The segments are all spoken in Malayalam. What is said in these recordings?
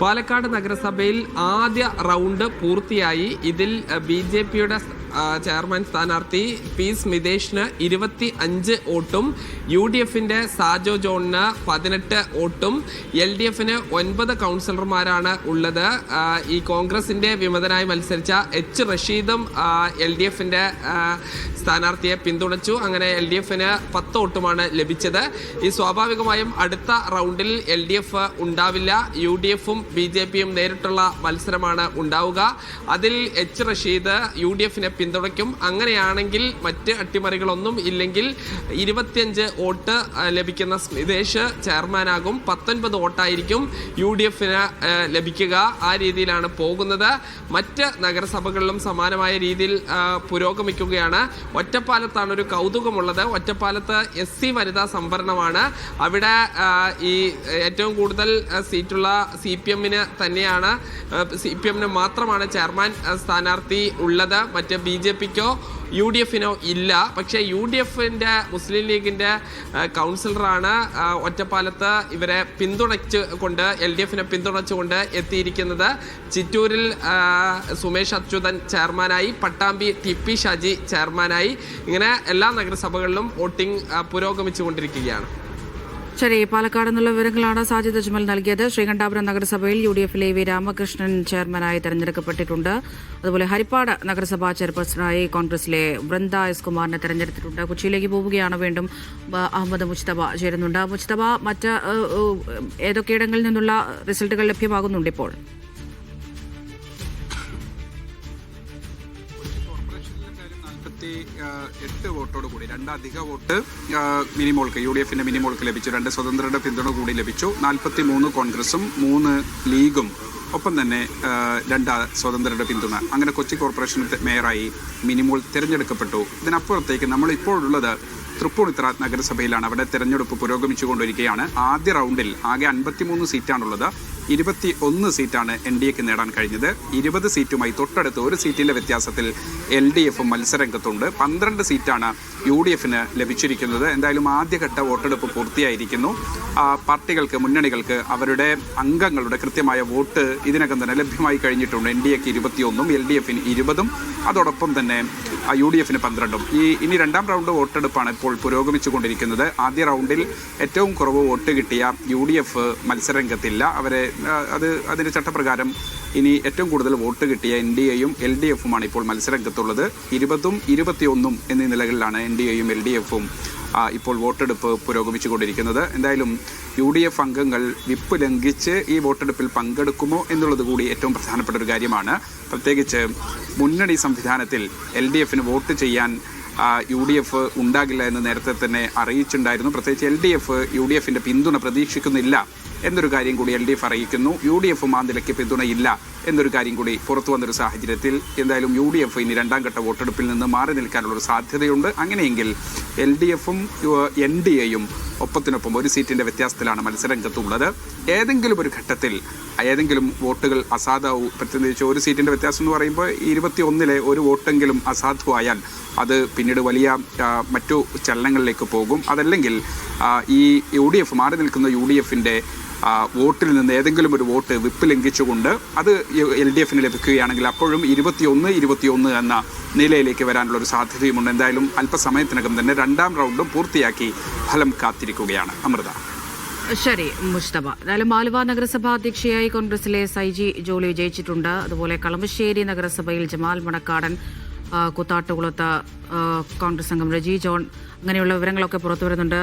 പാലക്കാട് നഗരസഭയിൽ ആദ്യ റൗണ്ട് പൂർത്തിയായി. ഇതിൽ ബി ജെ പിയുടെ ചെയർമാൻ സ്ഥാനാർത്ഥി പി സ്മിതേഷിന് ഇരുപത്തി അഞ്ച് വോട്ടും യു ഡി എഫിന്റെ സാജോ ജോണിന് പതിനെട്ട് വോട്ടും എൽ ഡി എഫിന് ഒൻപത് കൗൺസിലർമാരാണ് ഉള്ളത്. ഈ കോൺഗ്രസിന്റെ വിമതനായി മത്സരിച്ച എച്ച് റഷീദും എൽ ഡി എഫിന്റെ സ്ഥാനാർത്ഥിയെ പിന്തുണച്ചു. അങ്ങനെ എൽ ഡി എഫിന് പത്ത് വോട്ടുമാണ് ലഭിച്ചത്. ഈ സ്വാഭാവികമായും അടുത്ത റൗണ്ടിൽ എൽ ഡി എഫ് ഉണ്ടാവില്ല. യു ഡി എഫും ബി ജെ പിയും നേരിട്ടുള്ള മത്സരമാണ് ഉണ്ടാവുക. അതിൽ എച്ച് റഷീദ് യു ഡി എഫിനെ പിന്തുണയ്ക്കും. അങ്ങനെയാണെങ്കിൽ മറ്റ് അട്ടിമറികളൊന്നും ഇല്ലെങ്കിൽ ഇരുപത്തിയഞ്ച് വോട്ട് ലഭിക്കുന്ന സ്മിതേഷ് ചെയർമാനാകും. പത്തൊൻപത് വോട്ടായിരിക്കും യു ഡി എഫിന് ലഭിക്കുക. ആ രീതിയിലാണ് പോകുന്നത്. മറ്റ് നഗരസഭകളിലും സമാനമായ രീതിയിൽ പുരോഗമിക്കുകയാണ്. ഒറ്റപ്പാലത്താണ് ഒരു കൗതുകമുള്ളത്. ഒറ്റപ്പാലത്ത് എസ് സി വനിതാ സംവരണമാണ്. അവിടെ ഈ ഏറ്റവും കൂടുതൽ സീറ്റുള്ള സി പി എമ്മിന് തന്നെയാണ് സി പി എമ്മിന് മാത്രമാണ് ചെയർമാൻ സ്ഥാനാർത്ഥി ഉള്ളത്. മറ്റ് ബി ജെ പിക്കോ യു ഡി എഫിനോ ഇല്ല. പക്ഷേ യു ഡി എഫിന്റെ മുസ്ലിം ലീഗിന്റെ കൗൺസിലറാണ് ഒറ്റപ്പാലത്ത് ഇവരെ പിന്തുണച്ച് കൊണ്ട് എൽ ഡി എഫിനെ പിന്തുണച്ചുകൊണ്ട് എത്തിയിരിക്കുന്നത്. ചിറ്റൂരിൽ സുമേഷ് അച്യുതൻ ചെയർമാനായി പട്ടാമ്പി ടി പി ഷാജി ചെയർമാനായി. ഇങ്ങനെ എല്ലാ നഗരസഭകളിലും വോട്ടിംഗ് പുരോഗമിച്ചു പുരോഗമിച്ചുകൊണ്ടിരിക്കുകയാണ്. ശരി പാലക്കാട് നിന്നുള്ള വിവരങ്ങളാണ് സാജിദ് അജ്മൽ നൽകിയത്. ശ്രീകണ്ഠാപുരം നഗരസഭയിൽ യു ഡി എഫിലെ വി രാമകൃഷ്ണൻ ചെയർമാനായി തെരഞ്ഞെടുക്കപ്പെട്ടിട്ടുണ്ട്. അതുപോലെ ഹരിപ്പാട് നഗരസഭാ ചെയർപേഴ്സണായി കോൺഗ്രസിലെ വൃന്ദ എസ് കുമാറിനെ തെരഞ്ഞെടുത്തിട്ടുണ്ട്. കൊച്ചിയിലേക്ക് പോവുകയാണ് വീണ്ടും അഹമ്മദ് മുജ്തബ ചേരുന്നുണ്ട്. മുജ്തബ മറ്റ് ഏതൊക്കെ ഇടങ്ങളിൽ നിന്നുള്ള റിസൾട്ടുകൾ ലഭ്യമാകുന്നുണ്ട് ഇപ്പോൾ? എട്ട് വോട്ടോട് കൂടി രണ്ടധിക വോട്ട് മിനിമോൾക്ക് യു ഡി എഫിന്റെ മിനിമോൾക്ക് ലഭിച്ചു രണ്ട് സ്വതന്ത്രരുടെ പിന്തുണ കൂടി ലഭിച്ചു നാൽപ്പത്തി മൂന്ന് കോൺഗ്രസും മൂന്ന് ലീഗും ഒപ്പം തന്നെ രണ്ട് സ്വതന്ത്രരുടെ പിന്തുണ. അങ്ങനെ കൊച്ചി കോർപ്പറേഷൻ മേയറായി മിനിമോൾ തിരഞ്ഞെടുക്കപ്പെട്ടു. ഇതിനപ്പുറത്തേക്ക് നമ്മൾ ഇപ്പോഴുള്ളത് തൃപ്പൂണിത്തറ നഗരസഭയിലാണ്. അവിടെ തെരഞ്ഞെടുപ്പ് പുരോഗമിച്ചുകൊണ്ടിരിക്കുകയാണ്. ആദ്യ റൗണ്ടിൽ ആകെ അൻപത്തിമൂന്ന് സീറ്റാണുള്ളത്. ഇരുപത്തി ഒന്ന് സീറ്റാണ് എൻ ഡി എക്ക് നേടാൻ കഴിഞ്ഞത്. ഇരുപത് സീറ്റുമായി തൊട്ടടുത്ത് ഒരു സീറ്റിന്റെ വ്യത്യാസത്തിൽ എൽ ഡി എഫ് മത്സരരംഗത്തുണ്ട്. പന്ത്രണ്ട് സീറ്റാണ് യു ഡി എഫിന് ലഭിച്ചിരിക്കുന്നത്. എന്തായാലും ആദ്യഘട്ട വോട്ടെടുപ്പ് പൂർത്തിയായിരിക്കുന്നു. പാർട്ടികൾക്ക് മുന്നണികൾക്ക് അവരുടെ അംഗങ്ങളുടെ കൃത്യമായ വോട്ട് ഇതിനകം തന്നെ ലഭ്യമായി കഴിഞ്ഞിട്ടുണ്ട്. എൻ ഡി എക്ക് ഇരുപത്തിയൊന്നും എൽ ഡി എഫിന് ഇരുപതും. അതോടൊപ്പം തന്നെ യു ഡി എഫിന് പന്ത്രണ്ടും. ഈ ഇനി രണ്ടാം റൗണ്ട് വോട്ടെടുപ്പാണ് ഇപ്പോൾ പുരോഗമിച്ചുകൊണ്ടിരിക്കുന്നത്. ആദ്യ റൗണ്ടിൽ ഏറ്റവും കുറവ് വോട്ട് കിട്ടിയ യു ഡി എഫ് മത്സരരംഗത്തില്ല. അവരെ അത് അതിന്റെ ചട്ടപ്രകാരം ഇനി ഏറ്റവും കൂടുതൽ വോട്ട് കിട്ടിയ എൻ ഡി എയും എൽ ഡി എഫുമാണ് ഇപ്പോൾ മത്സരരംഗത്തുള്ളത്. ഇരുപതും ഇരുപത്തിയൊന്നും എന്നീ നിലകളിലാണ് എൻ ഡി എയും എൽ ഡി എഫും ഇപ്പോൾ വോട്ടെടുപ്പ് പുരോഗമിച്ചുകൊണ്ടിരിക്കുന്നത്. എന്തായാലും യു ഡി എഫ് അംഗങ്ങൾ വിപ്പ് ലംഘിച്ച് ഈ വോട്ടെടുപ്പിൽ പങ്കെടുക്കുമോ എന്നുള്ളത് കൂടി ഏറ്റവും പ്രധാനപ്പെട്ട ഒരു കാര്യമാണ്. പ്രത്യേകിച്ച് മുന്നണി സംവിധാനത്തിൽ എൽ ഡി എഫിന് വോട്ട് ചെയ്യാൻ യു ഡി എഫ് ഉണ്ടാകില്ല എന്ന് നേരത്തെ തന്നെ അറിയിച്ചിട്ടുണ്ടായിരുന്നു. പ്രത്യേകിച്ച് L D F U D എഫിന്റെ പിന്തുണ പ്രതീക്ഷിക്കുന്നില്ല എന്നൊരു കാര്യം കൂടി എൽ ഡി എഫ് അറിയിക്കുന്നു. യു ഡി എഫും ആ നിലയ്ക്ക് പിന്തുണയില്ല എന്നൊരു കാര്യം കൂടി പുറത്തു വന്നൊരു സാഹചര്യത്തിൽ എന്തായാലും യു ഡി എഫ് ഇനി രണ്ടാം ഘട്ട വോട്ടെടുപ്പിൽ നിന്ന് മാറി നിൽക്കാനുള്ള ഒരു സാധ്യതയുണ്ട്. അങ്ങനെയെങ്കിൽ എൽ ഡി എഫും എൻ ഡി എയും ഒപ്പത്തിനൊപ്പം ഒരു സീറ്റിന്റെ വ്യത്യാസത്തിലാണ് മത്സരരംഗത്തുള്ളത്. ഏതെങ്കിലും ഒരു ഘട്ടത്തിൽ ഏതെങ്കിലും വോട്ടുകൾ അസാധുവാകും പ്രത്യേകിച്ച് ഒരു സീറ്റിന്റെ വ്യത്യാസം എന്ന് പറയുമ്പോൾ ഇരുപത്തി ഒന്നിലെ ഒരു വോട്ടെങ്കിലും അസാധുവായാൽ അത് പിന്നീട് വലിയ മറ്റു ചലനങ്ങളിലേക്ക് പോകും. അതല്ലെങ്കിൽ ഈ യു ഡി എഫ് മാറി നിൽക്കുന്ന യു ഡി എഫിന്റെ വോട്ടിൽ നിന്ന് ഏതെങ്കിലും ഒരു വോട്ട് വിപ്പ് ലംഘിച്ചുകൊണ്ട് അത് എൽ ഡി എഫിന് ലഭിക്കുകയാണെങ്കിൽ അപ്പോഴും ഇരുപത്തിയൊന്ന് ഇരുപത്തിയൊന്ന് എന്ന നിലയിലേക്ക് വരാനുള്ള ഒരു സാധ്യതയുമുണ്ട്. എന്തായാലും അല്പസമയത്തിനകം തന്നെ രണ്ടാം റൗണ്ടും പൂർത്തിയാക്കി ഫലം കാത്തിരിക്കുകയാണ് അമൃത. ശരി മുസ്തഫ എന്തായാലും ആലുവ നഗരസഭാ അധ്യക്ഷയായി കോൺഗ്രസിലെ സൈജി ജോളി വിജയിച്ചിട്ടുണ്ട് അതുപോലെ കളമശ്ശേരി നഗരസഭയിൽ ജമാൽ മണക്കാടൻ കുത്താട്ടുകുളത്ത് കോൺഗ്രസ് അംഗം രജി ജോൺ അങ്ങനെയുള്ള വിവരങ്ങളൊക്കെ പുറത്തു വരുന്നുണ്ട്.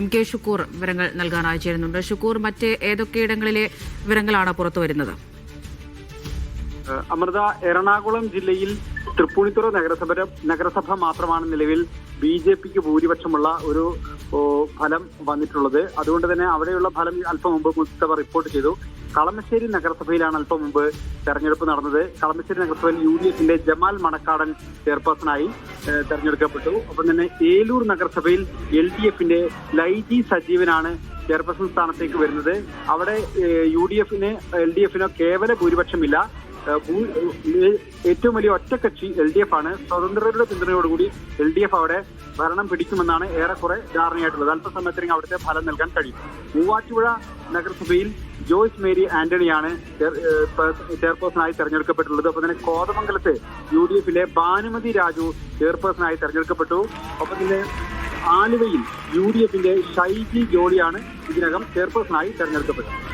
എം കെ ഷുക്കൂർ വിവരങ്ങൾ നൽകാൻ അയച്ചിരുന്നുണ്ട് ഷുക്കൂർ മറ്റ് ഏതൊക്കെ ഇടങ്ങളിലെ വിവരങ്ങളാണ് പുറത്തു വരുന്നത്? അമൃത എറണാകുളം ജില്ലയിൽ തൃപ്പൂണിത്തുറ നഗരസഭ നഗരസഭ മാത്രമാണ് നിലവിൽ ബി ജെ പിക്ക് ഭൂരിപക്ഷമുള്ള ഒരു ഫലം വന്നിട്ടുള്ളത്. അതുകൊണ്ട് തന്നെ അവിടെയുള്ള ഫലം അല്പം മുമ്പ് മുസ്തഫ റിപ്പോർട്ട് ചെയ്തു. കളമശ്ശേരി നഗരസഭയിലാണ് അല്പം മുമ്പ് തെരഞ്ഞെടുപ്പ് നടന്നത്. കളമശ്ശേരി നഗരസഭയിൽ യു ഡി എഫിന്റെ ജമാൽ മണക്കാടൻ ചെയർപേഴ്സണായി തെരഞ്ഞെടുക്കപ്പെട്ടു. ഒപ്പം തന്നെ ഏലൂർ നഗരസഭയിൽ എൽ ഡി എഫിന്റെ ലൈജി സജീവനാണ് ചെയർപേഴ്സൺ സ്ഥാനത്തേക്ക് വരുന്നത്. അവിടെ യു ഡി എഫിന് എൽ ഡി എഫിനോ കേവല ഭൂരിപക്ഷമില്ല. ഏറ്റവും വലിയ ഒറ്റക്കക്ഷി എൽ ഡി എഫ് ആണ്. സ്വതന്ത്രരുടെ പിന്തുണയോടുകൂടി എൽ ഡി എഫ് അവിടെ ഭരണം പിടിക്കുമെന്നാണ് ഏറെക്കുറെ ധാരണയായിട്ടുള്ളത്. അല്പസമയത്തിനും അവിടുത്തെ ഫലം നൽകാൻ കഴിയും. മൂവാറ്റുപുഴ നഗരസഭയിൽ ജോയ്സ് മേരി ആന്റണിയാണ് ചെയർപേഴ്സണായി തെരഞ്ഞെടുക്കപ്പെട്ടുള്ളത് ഒപ്പം തന്നെ കോതമംഗലത്ത് യു ഡി എഫിലെ ഭാനുമതി രാജു ചെയർപേഴ്സണായി തെരഞ്ഞെടുക്കപ്പെട്ടു. ഒപ്പം തന്നെ ആലുവയിൽ യു ഡി എഫിന്റെ ഷൈജി ജോളിയാണ് ഇതിനകം ചെയർപേഴ്സണായി തെരഞ്ഞെടുക്കപ്പെട്ടത്.